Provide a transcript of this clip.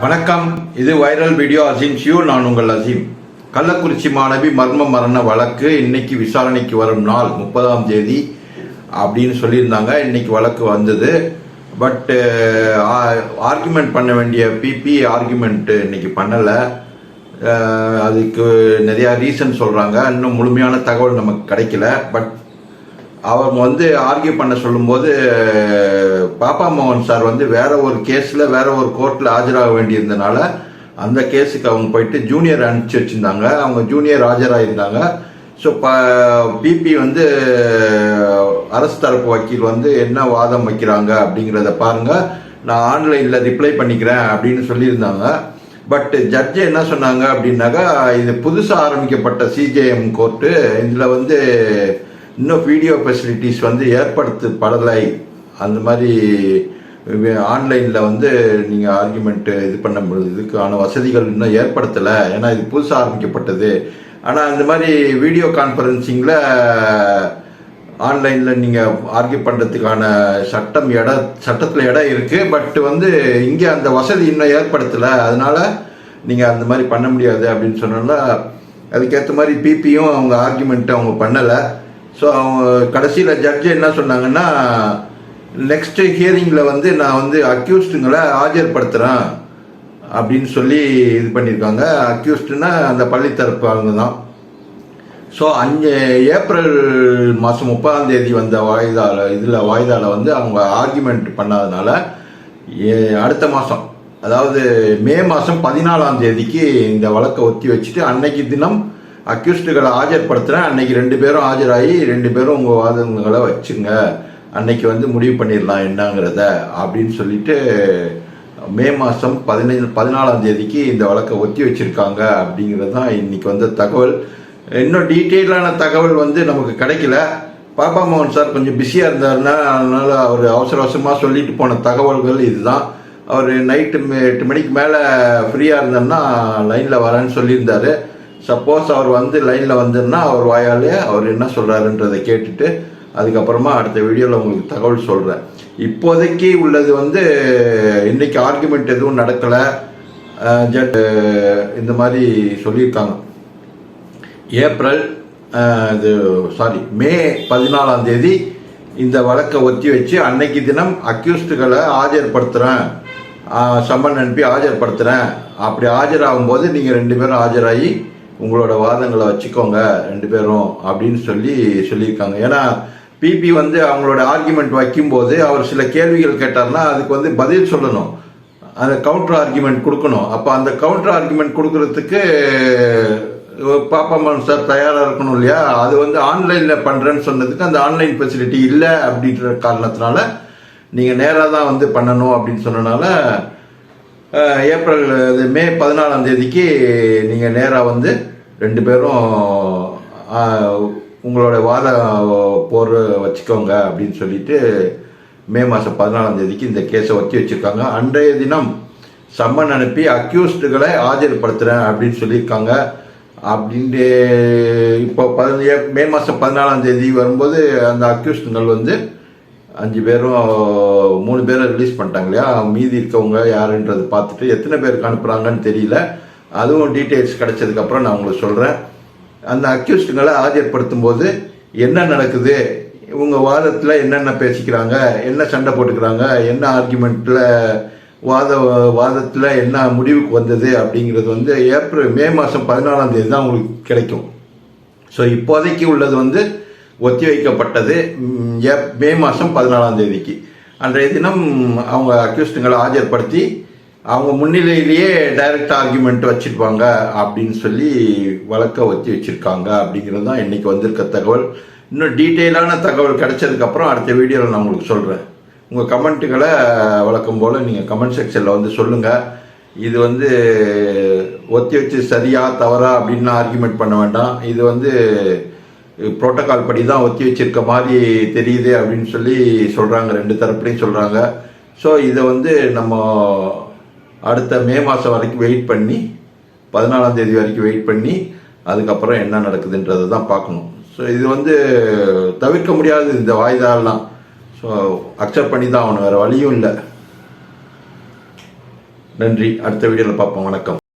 வணக்கம். இது viral video Azeem. ஷியூ நான் உங்கள் அசீம். கள்ளக்குறிச்சி மாணவி மர்ம மரண வழக்கு இன்னைக்கு விசாரணைக்கு வரும் நாள் முப்பதாம் தேதி அப்படின்னு சொல்லியிருந்தாங்க. இன்னைக்கு வழக்கு வந்தது. பட்டு ஆர்குமெண்ட் பண்ண வேண்டிய பிபி ஆர்குமெண்ட்டு இன்னைக்கு பண்ணலை. அதுக்கு நிறையா ரீசன் சொல்கிறாங்க இன்னும் முழுமையான தகவல் நமக்கு கிடைக்கல. பட் அவங்க வந்து ஆர்கியூ பண்ண சொல்லும்போது பாப்பா மோகன் சார் வந்து வேற ஒரு கேஸில் வேற ஒரு கோர்ட்டில் ஆஜராக வேண்டியிருந்தனால அந்த கேஸுக்கு அவங்க போயிட்டு ஜூனியர் அனுப்பிச்சு வச்சுருந்தாங்க. அவங்க ஜூனியர் ஆஜராயிருந்தாங்க. ஸோ ப பிபி வந்து அரசு தரப்பு வக்கீல் வந்து என்ன வாதம் வைக்கிறாங்க அப்படிங்கிறத பாருங்க. நான் ஆன்லைனில் ரிப்ளை பண்ணிக்கிறேன் அப்படின்னு சொல்லியிருந்தாங்க. பட் ஜட்ஜு என்ன சொன்னாங்க அப்படின்னாக்கா இது புதுசாக ஆரம்பிக்கப்பட்ட சிஜேஎம் கோர்ட்டு இதில் வந்து இன்னும் வீடியோ ஃபெசிலிட்டிஸ் வந்து ஏற்படுத்தப்படலை. அந்த மாதிரி ஆன்லைனில் வந்து நீங்கள் ஆர்குமெண்ட்டு இது பண்ண இதுக்கான வசதிகள் இன்னும் ஏற்படுத்தலை. ஏன்னா இது புதுசாக ஆரம்பிக்கப்பட்டது. ஆனால் இந்த மாதிரி வீடியோ கான்ஃபரன்சிங்கில் ஆன்லைனில் நீங்கள் ஆர்கியூ பண்ணுறதுக்கான சட்டம் இட சட்டத்தில் இடம் இருக்குது பட் வந்து இங்கே அந்த வசதி இன்னும் ஏற்படுத்தலை. அதனால் நீங்கள் அந்த மாதிரி பண்ண முடியாது அப்படின்னு சொன்னால அதுக்கேற்ற மாதிரி பிபியும் அவங்க ஆர்குமெண்ட்டை அவங்க பண்ணலை. ஸோ அவங்க கடைசியில் ஜட்ஜு என்ன சொன்னாங்கன்னா நெக்ஸ்ட் ஹியரிங்கில் வந்து நான் வந்து அக்யூஸ்டுங்களை ஆஜர்படுத்துகிறேன் அப்படின்னு சொல்லி இது பண்ணியிருக்காங்க. அக்யூஸ்டுனா அந்த பள்ளி தரப்பு தான். ஸோ அஞ்சு ஏப்ரல் மாதம் முப்பதாம் தேதி வந்த வாய்தால இதில் வாய்தால வந்து அவங்க ஆர்குமெண்ட் பண்ணாதனால ஏ- அடுத்த மாதம் அதாவது மே மாதம் பதினாலாம் தேதிக்கு இந்த வழக்கை ஒத்தி வச்சுட்டு அன்னைக்கு தினம் அக்யூஸ்டுகளை ஆஜர்படுத்துகிறேன் அன்னைக்கு ரெண்டு பேரும் ஆஜராகி ரெண்டு பேரும் உங்கள் வாதங்களை வச்சுங்க. அன்னைக்கு வந்து முடிவு பண்ணிடலாம் என்னங்கிறத அப்படின்னு சொல்லிட்டு மே மாதம் பதினைஞ்சு பதினாலாம் தேதிக்கு இந்த வழக்கை ஒத்தி வச்சுருக்காங்க அப்படிங்கிறது தான் இன்னைக்கு வந்த தகவல். இன்னும் டீட்டெயிலான தகவல் வந்து நமக்கு கிடைக்கல. பாப்பா மோகன் சார் கொஞ்சம் பிஸியாக இருந்தாருன்னா அதனால் அவர் அவசர அவசரமாக சொல்லிட்டு போன தகவல்கள் இதுதான். அவர் நைட்டு எட்டு மணிக்கு மேலே ஃப்ரீயாக இருந்தாருன்னா லைனில் வரேன்னு சொல்லியிருந்தாரு. சப்போஸ் அவர் வந்து லைனில் வந்திருந்தா அவர் வாயாலே அவர் என்ன சொல்கிறாருன்றதை கேட்டுட்டு அதுக்கப்புறமா அடுத்த வீடியோவில் உங்களுக்கு தகவல் சொல்கிறேன் இப்போதைக்கு உள்ளது வந்து இன்றைக்கி ஆர்குமெண்ட் எதுவும் நடக்கலை. ஜட் இந்த மாதிரி சொல்லியிருக்காங்க. ஏப்ரல் இது சாரி மே பதினாலாம் தேதி இந்த வழக்கை ஒத்தி வச்சு அன்னைக்கு தினம் அக்யூஸ்டுகளை ஆஜர்படுத்துகிறேன் சம்மன் அனுப்பி ஆஜர்படுத்துகிறேன் அப்படி ஆஜராகும்போது நீங்கள் ரெண்டு பேரும் ஆஜராகி உங்களோட வாதங்களை வச்சுக்கோங்க ரெண்டு பேரும் அப்படின்னு சொல்லி சொல்லியிருக்காங்க. ஏன்னா பிபி வந்து அவங்களோட ஆர்குமெண்ட் வைக்கும்போது அவர் சில கேள்விகள் கேட்டார்னா அதுக்கு வந்து பதில் சொல்லணும். அந்த கவுண்டர் ஆர்குமெண்ட் கொடுக்கணும். அப்போ அந்த கவுண்டர் ஆர்குமெண்ட் கொடுக்கறதுக்கு பாப்பாமன் சார் தயாராக இருக்கணும் இல்லையா? அது வந்து ஆன்லைனில் பண்ணுறேன்னு சொன்னதுக்கு அந்த ஆன்லைன் ஃபெசிலிட்டி இல்லை அப்படின்ற காரணத்தினால நீங்கள் நேராக தான் வந்து பண்ணணும் அப்படின்னு சொன்னனால ஏப்ரல் இது மே பதினாலாம் தேதிக்கு நீங்கள் நேராக வந்து ரெண்டு பேரும் உங்களோட வாத போர் வச்சுக்கோங்க அப்படின்னு சொல்லிட்டு மே மாதம் பதினாலாம் தேதிக்கு இந்த கேஸை ஒத்தி வச்சிருக்காங்க. அன்றைய தினம் சம்மன் அனுப்பி அக்யூஸ்டுகளை ஆஜர்படுத்துகிறேன் அப்படின்னு சொல்லியிருக்காங்க. அப்படின்ட்டு இப்போ பதினஞ்சு மே மாதம் பதினாலாம் தேதி வரும்போது அந்த அக்யூஸ்டுங்கள் வந்து அஞ்சு பேரும் மூணு பேரை ரிலீஸ் பண்ணிட்டாங்க இல்லையா? மீதி இருக்கவங்க யாருன்றது பார்த்துட்டு எத்தனை பேருக்கு அனுப்புகிறாங்கன்னு தெரியல. அதுவும் டீட்டெயில்ஸ் கிடைச்சதுக்கப்புறம் நான் உங்களுக்கு சொல்கிறேன் அந்த அக்யூஸ்டுங்களை ஆஜர்படுத்தும் போது என்ன நடக்குது? இவங்க வாதத்தில் என்னென்ன பேசிக்கிறாங்க? என்ன சண்டை போட்டுக்கிறாங்க? என்ன ஆர்குமெண்ட்டில் வாத வாதத்தில் என்ன முடிவுக்கு வந்தது அப்படிங்கிறது வந்து ஏப்ரல் மே மாதம் பதினாலாம் தேதி தான் உங்களுக்கு கிடைக்கும். ஸோ இப்போதைக்கு உள்ளது வந்து ஒத்தி வைக்கப்பட்டது மே மாதம் பதினாலாம் தேதிக்கு. அன்றைய தினம் அவங்க அக்யூஸ்டுங்களை ஆஜர்படுத்தி அவங்க முன்னிலையிலேயே டைரக்ட் ஆர்குமெண்ட் வச்சுருப்பாங்க அப்படின்னு சொல்லி வழக்க ஒத்தி வச்சுருக்காங்க அப்படிங்கிறது தான் இன்றைக்கி வந்திருக்க தகவல். இன்னும் டீட்டெயிலான தகவல் கிடைச்சதுக்கப்புறம் அடுத்த வீடியோவில் நான் உங்களுக்கு சொல்கிறேன் உங்கள் கமெண்ட்டுகளை வழக்கம் போல் நீங்கள் கமெண்ட் செக்ஷனில் வந்து சொல்லுங்கள் இது வந்து ஒத்தி வச்சு சரியா தவறா அப்படின்னு ஆர்குமெண்ட் பண்ண வேண்டாம். இது வந்து புரோட்டோகால் படி தான் ஒத்தி வச்சிருக்க மாதிரி தெரியுது அப்படின்னு சொல்லி சொல்கிறாங்க ரெண்டு தரப்புலையும் சொல்கிறாங்க ஸோ இதை வந்து நம்ம அடுத்த மே மாதம் வரைக்கும் வெயிட் பண்ணி பதினாலாம் தேதி வரைக்கும் வெயிட் பண்ணி அதுக்கப்புறம் என்ன நடக்குதுன்றதை தான் பார்க்கணும். ஸோ இது வந்து தவிர்க்க முடியாது இந்த வாய்தாலாம் ஸோ அக்செப்ட் பண்ணி தான் ஆகணும் வேறு வழியும் இல்லை. நன்றி. அடுத்த வீடியோவில் பார்ப்போம். வணக்கம்.